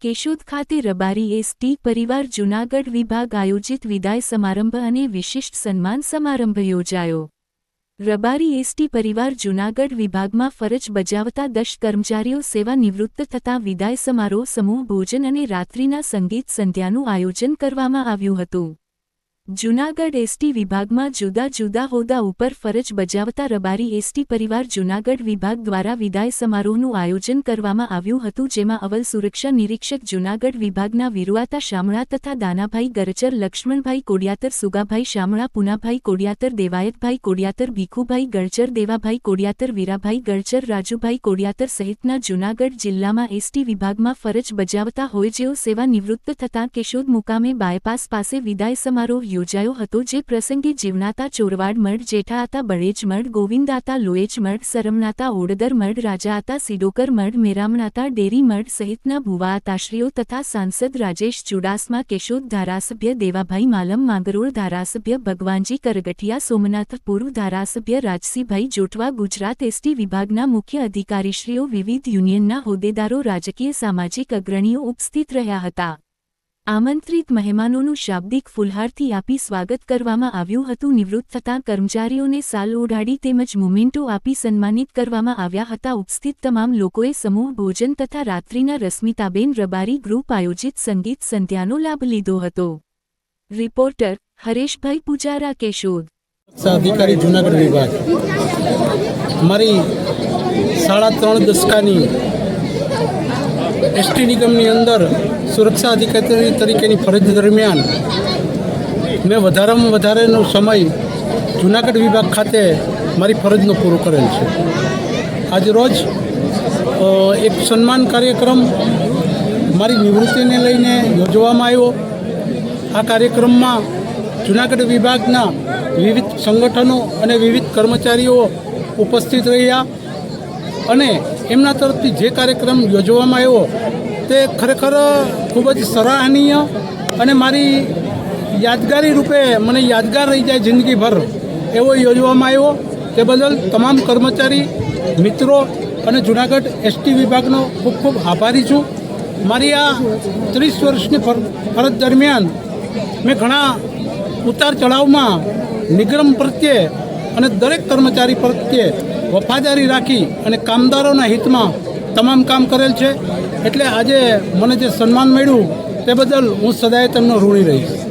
કેશોદ ખાતે રબારી એસટી પરિવાર જૂનાગઢ વિભાગ આયોજિત વિદાય સમારંભ અને વિશિષ્ટ સન્માન સમારંભ યોજાયો. રબારી એસટી પરિવાર જૂનાગઢ વિભાગમાં ફરજ બજાવતા દશ કર્મચારીઓ સેવા નિવૃત્ત થતા વિદાય સમારોહ, સમૂહ ભોજન અને રાત્રિના સંગીત સંધ્યાનું આયોજન કરવામાં આવ્યું હતું. જૂનાગઢ એસટી વિભાગમાં જુદા જુદા હોદ્દા ઉપર ફરજ બજાવતા રબારી એસટી પરિવાર જૂનાગઢ વિભાગ દ્વારા વિદાય સમારોહનું આયોજન કરવામાં આવ્યું હતું, જેમાં અવલ સુરક્ષા નિરીક્ષક જૂનાગઢ વિભાગના વિરુઆતા શામળા તથા દાનાભાઈ ગરચર, લક્ષ્મણભાઈ કોડિયાતર, સુગાભાઈ શામળા, પુનાભાઈ કોડિયાતર, દેવાયતભાઈ કોડિયાતર, ભીખુભાઈ ગળચર દેવાભાઈ કોડિયાતર, વીરાભાઈ ગળચર રાજુભાઈ કોડિયાતર સહિતના જૂનાગઢ જિલ્લામાં એસટી વિભાગમાં ફરજ બજાવતા હોય જેઓ સેવા નિવૃત્ત થતાં કેશોદ મુકામે બાયપાસ પાસે વિદાય સમારોહ યોજાયો હતો જે પ્રસંગે જીવનાતા ચોરવાડ મઢ, જેઠાઆતા બળેજ મઢ, ગોવિંદાતા લોએજ મઢ સરમનાતા ઓડદર મઢ, રાજાઆતા સિડોકર મઢ, મેરામણાતા ડેરી મઢ સહિતના ભુવાઆતાશ્રીઓ તથા સાંસદ રાજેશ ચુડાસમા, કેશોદ ધારાસભ્ય દેવાભાઈ માલમ, માંગરોળ ધારાસભ્ય ભગવાનજી કરગઠિયા સોમનાથ પૂર્વ ધારાસભ્ય રાજસીભાઈ જોટવા ગુજરાત એસટી વિભાગના મુખ્ય અધિકારીશ્રીઓ વિવિધ યુનિયનના હોદ્દેદારો, રાજકીય સામાજિક અગ્રણીઓ ઉપસ્થિત રહ્યા હતા. આમંત્રિત મહેમાનોનું શાબ્દિક ફુલહારથી આપી સ્વાગત કરવામાં આવ્યું હતું. નિવૃત્ત થતાં કર્મચારીઓને સાલ ઓઢાડી તેમજ મુમેન્ટો આપી સન્માનિત કરવામાં આવ્યા હતા. ઉપસ્થિત તમામ લોકોએ સમૂહ ભોજન તથા રાત્રિના રશ્મિતાબેન રબારી ગ્રુપ આયોજિત સંગીત સંધ્યાનો લાભ લીધો હતો. રિપોર્ટર હરેશભાઈ પૂજારા, કેશોદ. અધિકારી, જુનાગઢ વિભાગ. મારી સાડા ત્રણ દશકાની એસટી નિગમની અંદર સુરક્ષા અધિકારી તરીકેની ફરજ દરમિયાન મેં વધારેમાં વધારેનો સમય જુનાગઢ વિભાગ ખાતે મારી ફરજનો પૂરો કરેલ છે. આજરોજ રોજ એક સન્માન કાર્યક્રમ મારી નિવૃત્તિને લઈને યોજવામાં આવ્યો. આ કાર્યક્રમમાં જુનાગઢ વિભાગના વિવિધ સંગઠનો અને વિવિધ કર્મચારીઓ ઉપસ્થિત રહ્યા અને એમના તરફથી જે કાર્યક્રમ યોજવામાં આવ્યો, તે ખરેખર ખૂબ જ સરાહનીય અને મારી યાદગારી રૂપે મને યાદગાર રહી જાય જિંદગીભર એવો યોજવામાં આવ્યો. તે બદલ તમામ કર્મચારી, મિત્રો અને જુનાગઢ એસટી વિભાગનો ખૂબ ખૂબ આભારી છું. મારી આ ત્રીસ વર્ષની ફર- ફરજ દરમિયાન મેં ઘણા ઉતાર ચઢાવમાં નિગમ પ્રત્યે અને દરેક કર્મચારી પ્રત્યે વફાદારી રાખી અને કામદારોના હિતમાં તમામ કામ કરેલ છે. એટલે આજે મને જે સન્માન મળ્યું, તે બદલ હું સદાય તેમનો ઋણી રહીશ.